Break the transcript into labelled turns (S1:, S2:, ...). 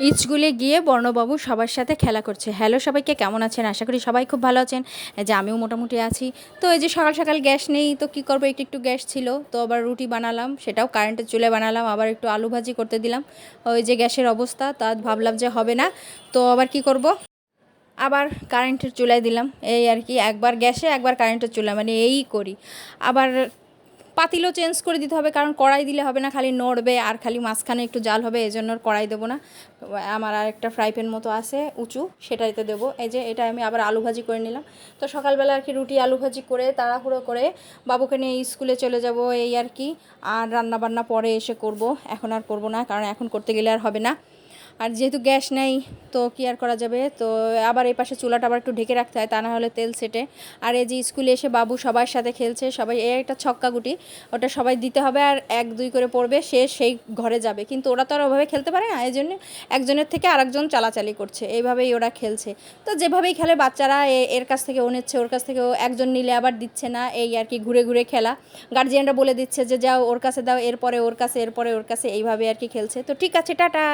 S1: স্কুলে গিয়ে বর্ণবাবু সবার সাথে খেলা করছে। হ্যালো সবাইকে, কেমন আছেন? আশা করি সবাই খুব ভালো আছেন। যে আমিও মোটামুটি আছি। তো এই যে সকাল সকাল গ্যাস নেই, তো কি করব? একটু একটু গ্যাস ছিল। তো আবার রুটি বানালাম, সেটাও কারেন্টের চুলে বানালাম, আবার একটু আলু ভাজি করতে দিলাম। ওই যে গ্যাসের অবস্থা, তা ভাবলাম যে হবে না। তো আবার কি করব? আবার কারেন্টের চুলায় দিলাম। এই আর কি, একবার গ্যাসে, একবার কারেন্টের চুলা মানে এই করি। আবার পাতিলও চেঞ্জ করে দিতে হবে, কারণ কড়াই দিলে হবে না, খালি নড়বে আর খালি মাঝখানে একটু জাল হবে, এই জন্য কড়াই দেবো না। আমার আর একটা ফ্রাই প্যান মতো আছে, উঁচু, সেটাইতে দেবো। এই যে এটা আমি আবার আলু ভাজি করে নিলাম। তো সকালবেলা আর কি রুটি, আলু ভাজি করে তাড়াহুড়ো করে বাবুকে নিয়ে স্কুলে চলে যাব, এই আর কি। আর রান্না বান্না পরে এসে করব। এখন আর করব না, কারণ এখন করতে গেলে আর হবে না। আর যেহেতু গ্যাস নেই, তো কি আর করা যাবে? তো আবার এই পাশে চুলাটা আবার একটু ঢেকে রাখতে হয়, তা না হলে তেল সেটে আর এই যে স্কুলে এসে বাবু সবার সাথে খেলছে, সবাই এই একটা ছক্কা গুটি, ওটা সবাই দিতে হবে আর এক, দুই করে পড়বে, সে সেই ঘরে যাবে। কিন্তু ওরা তো আর ওভাবে খেলতে পারে না, এই জন্য একজনের থেকে আরেকজন চালাচালি করছে, এইভাবেই ওরা খেলছে। তো যেভাবেই খেলে বাচ্চারা এর কাছ থেকে ও নিচ্ছে, ওর কাছ থেকে ও একজন নিলে আবার দিচ্ছে না, এই আর কি ঘুরে ঘুরে খেলা। গার্জিয়ানরা বলে দিচ্ছে যে, যাও, ওর কাছে দাও, এরপরে ওর কাছে, এরপরে ওর কাছে, এইভাবে আর কি খেলছে। তো ঠিক আছে, টাটা।